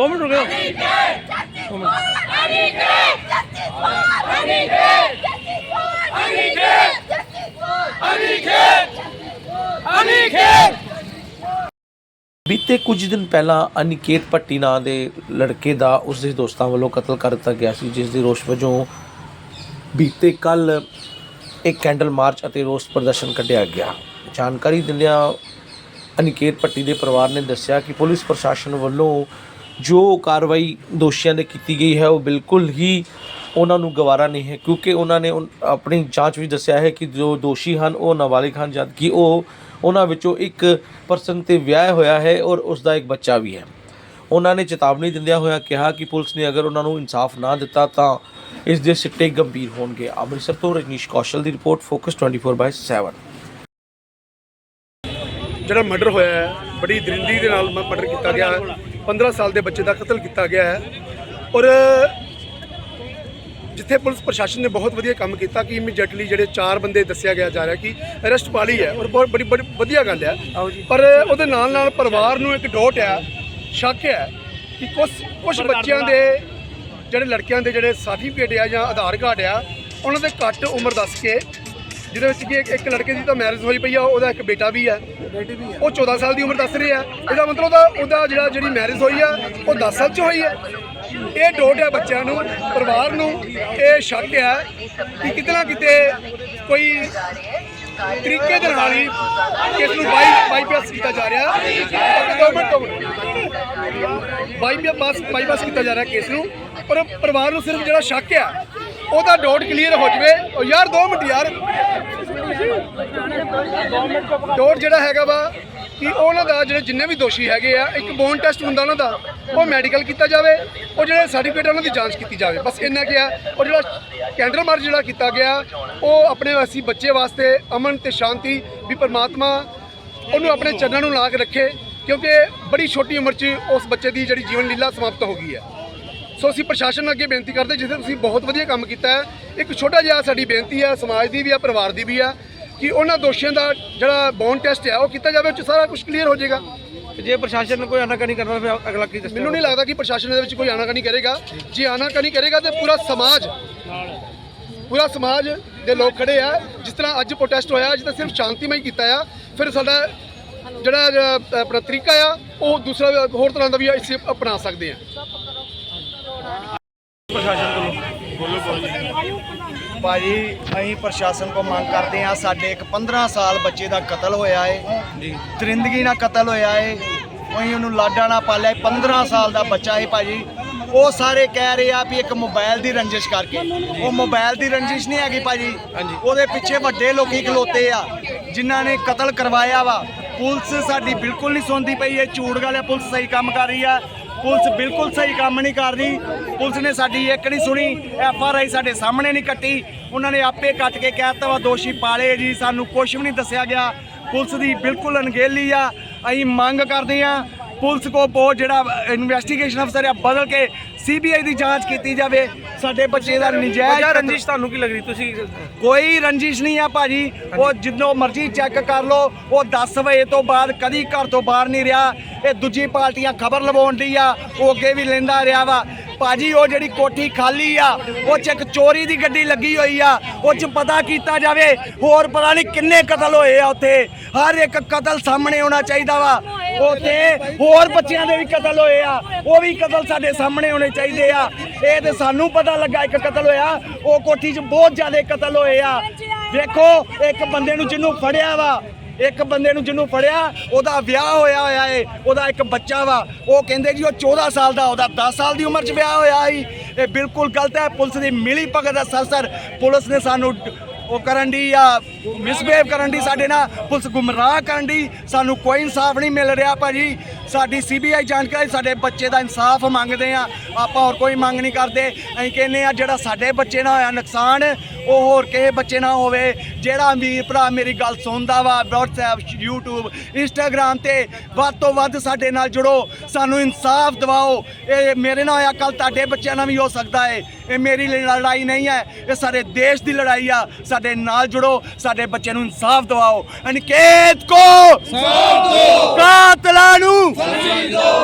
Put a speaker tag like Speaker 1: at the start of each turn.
Speaker 1: ਦੋ ਮਿੰਟ ਰੁਕਿਓ ਦੋ ਮਿੰਟ
Speaker 2: ਬੀਤੇ ਕੁਝ ਦਿਨ ਪਹਿਲਾਂ ਅਨਿਕੇਤ ਭੱਟੀ ਨਾਂ ਦੇ ਲੜਕੇ ਦਾ ਉਸ ਦੇ ਦੋਸਤਾਂ ਵੱਲੋਂ ਕਤਲ ਕਰ ਦਿੱਤਾ ਗਿਆ ਸੀ, ਜਿਸ ਦੀ ਰੋਸ ਵਜੋਂ ਬੀਤੇ ਕੱਲ ਇੱਕ ਕੈਂਡਲ ਮਾਰਚ ਅਤੇ ਰੋਸ ਪ੍ਰਦਰਸ਼ਨ ਕੱਢਿਆ ਗਿਆ। ਜਾਣਕਾਰੀ ਦਿੰਦਿਆਂ ਅਨਿਕੇਤ ਭੱਟੀ ਦੇ ਪਰਿਵਾਰ ਨੇ ਦੱਸਿਆ ਕਿ ਪੁਲਿਸ ਪ੍ਰਸ਼ਾਸਨ ਵੱਲੋਂ ਜੋ ਕਾਰਵਾਈ ਦੋਸ਼ੀਆਂ ਦੇ ਕੀਤੀ ਗਈ ਹੈ, ਉਹ ਬਿਲਕੁਲ ਹੀ ਉਹਨਾਂ ਨੂੰ ਗਵਾਰਾ ਨਹੀਂ ਹੈ, ਕਿਉਂਕਿ ਉਹਨਾਂ ਨੇ ਆਪਣੀ ਜਾਂਚ ਵਿੱਚ ਦੱਸਿਆ ਹੈ ਕਿ ਜੋ ਦੋਸ਼ੀ ਹਨ, ਉਹ ਨਾਬਾਲਿਗ ਹਨ, ਜਦਕਿ ਉਹ ਉਹਨਾਂ ਵਿੱਚੋਂ ਇੱਕ ਪਰਸਨ ਤੇ ਵਿਆਹ ਹੋਇਆ ਹੈ ਔਰ ਉਸ ਦਾ ਇੱਕ ਬੱਚਾ ਵੀ ਹੈ। ਉਹਨਾਂ ਨੇ ਚੇਤਾਵਨੀ ਦਿੰਦਿਆਂ ਹੋਇਆ ਕਿਹਾ ਕਿ ਪੁਲਿਸ ਨੇ ਅਗਰ ਉਹਨਾਂ ਨੂੰ ਇਨਸਾਫ ਨਾ ਦਿੱਤਾ, ਤਾਂ ਇਸ ਦੇ ਸਿੱਟੇ ਗੰਭੀਰ ਹੋਣਗੇ। ਅੰਮ੍ਰਿਤਸਰ ਤੋਂ ਰਜਨੀਸ਼ ਕੌਸ਼ਲ ਦੀ ਰਿਪੋਰਟ, ਫੋਕਸ 24/7
Speaker 3: ਜਿਹੜਾ ਮਰਡਰ ਹੋਇਆ ਹੈ, ਬੜੀ ਦਰਿੰਦੀ ਦੇ ਨਾਲ ਮਰਡਰ ਕੀਤਾ ਗਿਆ 15 ਸਾਲ ਦੇ ਬੱਚੇ ਦਾ ਕਤਲ ਕੀਤਾ ਗਿਆ ਹੈ। ਔਰ ਜਿੱਥੇ ਪੁਲਿਸ ਪ੍ਰਸ਼ਾਸਨ ਨੇ ਬਹੁਤ ਵਧੀਆ ਕੰਮ ਕੀਤਾ ਕਿ ਇਮੀਡੀਏਟਲੀ ਜਿਹੜੇ ਚਾਰ ਬੰਦੇ ਦੱਸਿਆ ਗਿਆ ਜਾ ਰਿਹਾ ਕਿ ਅਰੈਸਟ ਪਾ ਲਈ ਹੈ। ਔਰ ਬਹੁਤ ਬੜੀ ਬੜੀ ਵਧੀਆ ਗੱਲ ਹੈ। ਪਰ ਉਹਦੇ ਨਾਲ ਨਾਲ ਪਰਿਵਾਰ ਨੂੰ ਇੱਕ ਡੋਟ ਹੈ ਸ਼ੱਕ ਹੈ ਕਿ ਕੁਝ ਕੁਝ ਬੱਚਿਆਂ ਦੇ ਜਿਹੜੇ ਲੜਕਿਆਂ ਦੇ ਜਿਹੜੇ ਸਰਟੀਫਿਕੇਟ ਆ ਜਾਂ ਆਧਾਰ ਕਾਰਡ ਆ ਉਹਨਾਂ ਦੇ ਘੱਟ ਉਮਰ ਦੱਸ ਕੇ ਜਿਹਦੇ ਵਿੱਚ ਕਿ ਇੱਕ- ਇੱਕ ਲੜਕੇ ਦੀ ਤਾਂ ਮੈਰਿਜ ਹੋਈ ਪਈ ਆ ਉਹਦਾ ਇੱਕ ਬੇਟਾ ਵੀ ਹੈ ਉਹ 14 ਸਾਲ ਦੀ ਉਮਰ ਦੱਸ ਰਿਹਾ ਇਹਦਾ ਮਤਲਬ ਉਹਦਾ ਉਹਦਾ ਜਿਹੜਾ ਜਿਹੜੀ ਮੈਰਿਜ ਹੋਈ ਆ ਉਹ 10 ਸਾਲ 'ਚ ਹੋਈ ਹੈ ਇਹ ਡੋਟ ਹੈ ਬੱਚਿਆਂ ਨੂੰ ਪਰਿਵਾਰ ਨੂੰ। ਇਹ ਸ਼ੱਕ ਹੈ ਕਿ ਕਿਤੇ ਨਾ ਕਿਤੇ ਕੋਈ ਤਰੀਕੇ ਦੇ ਨਾਲ ਹੀ ਕਿਸ ਨੂੰ ਬਾਈ ਬਾਈਪਾਸ ਕੀਤਾ ਜਾ ਰਿਹਾ। ਗਵਰਨਮੈਂਟ ਤੋਂ ਬਾਈਪਾਸ ਬਾਈਪਾਸ ਕੀਤਾ ਜਾ ਰਿਹਾ ਕੇਸ ਨੂੰ। ਪਰ ਪਰਿਵਾਰ ਨੂੰ ਸਿਰਫ ਜਿਹੜਾ ਸ਼ੱਕ ਹੈ ਉਹਦਾ ਡਾਊਟ ਕਲੀਅਰ ਹੋ ਜਵੇ। ਉਹ ਯਾਰ 2 ਮਿੰਟ ਯਾਰ। ਡਾਊਟ ਜਿਹੜਾ ਹੈਗਾ ਵਾ ਕਿ ਉਹਨਾਂ ਦਾ ਜਿਹੜੇ ਜਿੰਨੇ ਵੀ ਦੋਸ਼ੀ ਹੈਗੇ ਆ, ਇੱਕ ਬੋਨ ਟੈਸਟ ਹੁੰਦਾ ਉਹਨਾਂ ਦਾ, ਉਹ ਮੈਡੀਕਲ ਕੀਤਾ ਜਾਵੇ, ਉਹ ਜਿਹੜੇ ਸਰਟੀਫਿਕੇਟ ਉਹਨਾਂ ਦੀ ਜਾਂਚ ਕੀਤੀ ਜਾਵੇ। ਬਸ ਇੰਨਾ ਕੀ ਆ ਉਹ ਜਿਹੜਾ ਕੈਂਡਲ ਮਾਰਚ ਜਿਹੜਾ ਕੀਤਾ ਗਿਆ, ਉਹ ਆਪਣੇ ਅਸੀਂ ਬੱਚੇ ਵਾਸਤੇ ਅਮਨ ਤੇ ਸ਼ਾਂਤੀ ਵੀ ਪਰਮਾਤਮਾ ਉਹਨੂੰ ਆਪਣੇ ਚਰਨਾਂ ਨੂੰ ਲਾ ਕੇ ਰੱਖੇ, ਕਿਉਂਕਿ ਬੜੀ ਛੋਟੀ ਉਮਰ 'ਚ ਉਸ ਬੱਚੇ ਦੀ ਜਿਹੜੀ ਜੀਵਨ ਲੀਲਾ ਸਮਾਪਤ ਹੋ ਗਈ ਹੈ। ਸੋ ਅਸੀਂ ਪ੍ਰਸ਼ਾਸਨ ਨੂੰ ਅੱਗੇ ਬੇਨਤੀ ਕਰਦੇ ਜਿੱਥੇ ਤੁਸੀਂ ਬਹੁਤ ਵਧੀਆ ਕੰਮ ਕੀਤਾ ਹੈ। ਇੱਕ ਛੋਟਾ ਜਿਹਾ ਸਾਡੀ ਬੇਨਤੀ ਹੈ ਸਮਾਜ ਦੀ ਵੀ ਹੈ ਪਰਿਵਾਰ ਦੀ ਵੀ ਹੈ ਕਿ ਉਹਨਾਂ ਦੋਸ਼ੀਆਂ ਦਾ ਜਿਹੜਾ ਬੌਨ ਟੈਸਟ ਹੈ ਉਹ ਕੀਤਾ ਜਾਵੇ ਉਹ 'ਚ ਸਾਰਾ ਕੁਝ ਕਲੀਅਰ ਹੋ ਜਾਏਗਾ।
Speaker 1: ਜੇ ਪ੍ਰਸ਼ਾਸਨ ਨੂੰ ਕੋਈ ਆਨਾਕਾਨੀ ਕਰਦਾ ਫਿਰ ਅਗਲਾ ਕੀ ਦੱਸੇਗਾ?
Speaker 3: ਮੈਨੂੰ ਨਹੀਂ ਲੱਗਦਾ ਕਿ ਪ੍ਰਸ਼ਾਸਨ ਦੇ ਵਿੱਚ ਕੋਈ ਆਨਾਕਾਨੀ ਕਰੇਗਾ। ਜੇ ਆਨਾਕਾਨੀ ਕਰੇਗਾ ਤੇ ਪੂਰਾ ਸਮਾਜ ਪੂਰਾ ਸਮਾਜ ਦੇ ਲੋਕ ਖੜੇ ਆ। ਜਿਸ ਤਰ੍ਹਾਂ ਅੱਜ ਪ੍ਰੋਟੈਸਟ ਹੋਇਆ ਅੱਜ ਤਾਂ ਸਿਰਫ ਸ਼ਾਂਤੀਮਈ ਕੀਤਾ ਆ। ਫਿਰ ਸਾਡਾ ਜਿਹੜਾ ਆਪਣਾ ਤਰੀਕਾ ਆ ਉਹ ਦੂਸਰਾ ਹੋਰ ਤਰ੍ਹਾਂ ਦਾ ਵੀ ਅਸੀਂ ਅਪਣਾ ਸਕਦੇ ਆ
Speaker 4: ਭਾਜੀ ਅਸੀਂ ਪ੍ਰਸ਼ਾਸਨ ਕੋ ਮੰਗ ਕਰਦੇ ਆ ਸਾਡੇ ਇੱਕ 15 ਸਾਲ ਬੱਚੇ ਦਾ ਕਤਲ ਹੋਇਆ ਏ। ਜੀ। ਤਰਿੰਦਗੀ ਨਾਲ ਕਤਲ ਹੋਇਆ ਏ। ਅਸੀਂ ਉਹਨੂੰ ਲਾਡਾ ਨਾਲ ਪਾਲਿਆ ਏ। 15 ਸਾਲ ਦਾ ਬੱਚਾ ਏ ਭਾਜੀ। ਉਹ ਸਾਰੇ ਕਹਿ ਰਹੇ ਆ ਵੀ ਇੱਕ ਮੋਬਾਈਲ ਦੀ ਰੰਜਿਸ਼ ਕਰਕੇ। ਉਹ ਮੋਬਾਈਲ ਦੀ ਰੰਜਿਸ਼ ਨਹੀਂ ਹੈਗੀ ਭਾਜੀ। ਉਹਦੇ ਪਿੱਛੇ ਵੱਡੇ ਲੋਕੀ ਖਲੋਤੇ ਆ ਜਿਨ੍ਹਾਂ ਨੇ ਕਤਲ ਕਰਵਾਇਆ ਵਾ। ਪੁਲਿਸ ਸਾਡੀ ਬਿਲਕੁਲ ਨਹੀਂ ਸੁਣਦੀ ਪਈ ਇਹ ਝੂਠ ਗੱਲ ਹੈ ਪੁਲਿਸ ਸਹੀ ਕੰਮ ਕਰ ਰਹੀ ਆ। ਪੁਲਿਸ ਬਿਲਕੁਲ ਸਹੀ ਕੰਮ ਨਹੀਂ ਕਰ ਰਹੀ। ਪੁਲਿਸ ਨੇ ਸਾਡੀ ਇੱਕ ਨਹੀਂ ਸੁਣੀ ਐਫ ਆਰ ਆਈ ਸਾਡੇ ਸਾਹਮਣੇ ਨਹੀਂ ਕੱਟੀ। ਉਹਨਾਂ ਨੇ ਆਪੇ ਕੱਟ ਕੇ ਕਹਿਤਾ ਵਾ, ਦੋਸ਼ੀ ਪਾਲੇ ਜੀ, ਸਾਨੂੰ ਕੁਝ ਵੀ ਨਹੀਂ ਦੱਸਿਆ ਗਿਆ। ਪੁਲਿਸ ਦੀ ਬਿਲਕੁਲ ਅਣਗਹਿਲੀ ਆ, ਅਸੀਂ ਮੰਗ ਕਰਦੇ ਆ ਪੁਲਿਸ ਕੋ ਬਹੁਤ ਜਿਹੜਾ ਇਨਵੈਸਟੀਗੇਸ਼ਨ ਅਫਸਰ ਆ, ਬਦਲ ਕੇ ਸੀਬੀਆਈ ਦੀ ਜਾਂਚ ਕੀਤੀ ਜਾਵੇ। ਸਾਡੇ ਬੱਚੇ ਦਾ ਨਜਾਇਜ਼
Speaker 1: ਵਜ੍ਹਾ ਰੰਜਿਸ਼ ਤੁਹਾਨੂੰ ਕੀ ਲੱਗ ਰਹੀ? ਤੁਸੀਂ
Speaker 4: ਕੋਈ ਰੰਜਿਸ਼ ਨਹੀਂ ਆ ਭਾਜੀ। ਉਹ ਜਿੰਨੋਂ ਮਰਜ਼ੀ ਚੈੱਕ ਕਰ ਲਓ। ਉਹ 10 ਵਜੇ ਤੋਂ ਬਾਅਦ ਕਦੀ ਘਰ ਤੋਂ ਬਾਹਰ ਨਹੀਂ ਰਿਹਾ। ਇਹ ਦੂਜੀ ਪਾਰਟੀਆਂ ਖਬਰ ਲਵਾਉਣ ਦੀ ਆ। ਉਹ ਅੱਗੇ ਵੀ ਲੈਂਦਾ ਰਿਹਾ ਵਾ। ਭਾਜੀ, ਉਹ ਜਿਹੜੀ ਕੋਠੀ ਖਾਲੀ ਆ, ਉਹ ਚ ਇੱਕ ਚੋਰੀ ਦੀ ਗੱਡੀ ਲੱਗੀ ਹੋਈ ਆ, ਉਹ ਚ ਪਤਾ ਕੀਤਾ ਜਾਵੇ, ਹੋਰ ਪਤਾ ਨਹੀਂ ਕਿੰਨੇ ਕਤਲ ਹੋਏ ਆ ਉੱਥੇ। ਹਰ ਇੱਕ ਕਤਲ ਸਾਹਮਣੇ ਆਉਣਾ ਚਾਹੀਦਾ ਵਾ। ਉੱਥੇ ਹੋਰ ਬੱਚਿਆਂ ਦੇ ਵੀ ਕਤਲ ਹੋਏ ਆ, ਉਹ ਵੀ ਕਤਲ ਸਾਡੇ ਸਾਹਮਣੇ ਹੋਣੇ ਚਾਹੀਦੇ ਆ। ਇਹ ਤੇ ਸਾਨੂੰ ਪਤਾ ਲੱਗਾ ਇੱਕ ਕਤਲ ਹੋਇਆ, ਉਹ ਕੋਠੀ 'ਚ ਬਹੁਤ ਜ਼ਿਆਦਾ ਕਤਲ ਹੋਏ ਆ। ਵੇਖੋ, ਇੱਕ ਬੰਦੇ ਨੂੰ ਜਿਹਨੂੰ ਫੜਿਆ ਵਾ ਇੱਕ ਬੰਦੇ ਨੂੰ ਜਿਹਨੂੰ ਫੜਿਆ, ਉਹਦਾ ਵਿਆਹ ਹੋਇਆ ਹੋਇਆ ਏ, ਉਹਦਾ ਇੱਕ ਬੱਚਾ ਵਾ। ਉਹ ਕਹਿੰਦੇ ਜੀ ਉਹ 14 ਸਾਲ ਦਾ, ਉਹਦਾ 10 ਸਾਲ ਦੀ ਉਮਰ 'ਚ ਵਿਆਹ ਹੋਇਆ ਸੀ ਇਹ ਬਿਲਕੁਲ ਗਲਤ ਹੈ, ਪੁਲਿਸ ਦੀ ਮਿਲੀ ਭਗਤ ਦਾ ਸਰਸਰ। ਪੁਲਿਸ ਨੇ ਸਾਨੂੰ ਉਹ ਕਰਨ ਦੀ ਆ ਮਿਸਬਿਹੇਵ ਕਰਨ ਦੀ ਸਾਡੇ ਨਾਲ, ਪੁਲਿਸ ਗੁੰਮਰਾਹ ਕਰਨ ਦੀ। ਸਾਨੂੰ ਕੋਈ ਇਨਸਾਫ ਨਹੀਂ ਮਿਲ ਰਿਹਾ ਭਾਜੀ। ਸਾਡੀ ਸੀਬੀਆਈ ਜਾਣਕਾਰੀ, ਸਾਡੇ ਬੱਚੇ ਦਾ ਇਨਸਾਫ ਮੰਗਦੇ ਆ। ਆਪਾਂ ਹੋਰ ਕੋਈ ਮੰਗ ਨਹੀਂ ਕਰਦੇ। ਅਸੀਂ ਕਹਿੰਦੇ ਆ, ਜਿਹੜਾ ਸਾਡੇ ਬੱਚੇ ਨਾਲ ਹੋਇਆ ਨੁਕਸਾਨ ਉਹ ਹੋਰ ਕਿਸੇ ਬੱਚੇ ਨਾਲ ਹੋਵੇ ਜਿਹੜਾ ਅਮੀਰ ਭਰਾ ਮੇਰੀ ਗੱਲ ਸੁਣਦਾ ਵਾ WhatsApp YouTube Instagram ਤੇ ਵੱਧ ਤੋਂ ਵੱਧ ਸਾਡੇ ਨਾਲ ਜੁੜੋ ਸਾਨੂੰ ਇਨਸਾਫ ਦਿਵਾਓ। ਇਹ ਮੇਰੇ ਨਾਲ ਹੋਇਆ ਕੱਲ ਤੁਹਾਡੇ ਬੱਚਿਆਂ ਨਾਲ ਵੀ ਹੋ ਸਕਦਾ ਹੈ ਇਹ ਮੇਰੀ ਲੜਾਈ ਨਹੀਂ ਹੈ ਇਹ ਸਾਰੇ ਦੇਸ਼ ਦੀ ਲੜਾਈ ਆ। ਸਾਡੇ ਨਾਲ ਜੁੜੋ ਸਾਡੇ ਬੱਚੇ ਨੂੰ ਇਨਸਾਫ ਦਿਵਾਓ। ਅਨਿਕੇਤ ਕੋ ਕਾਤਲਾਂ ਨੂੰ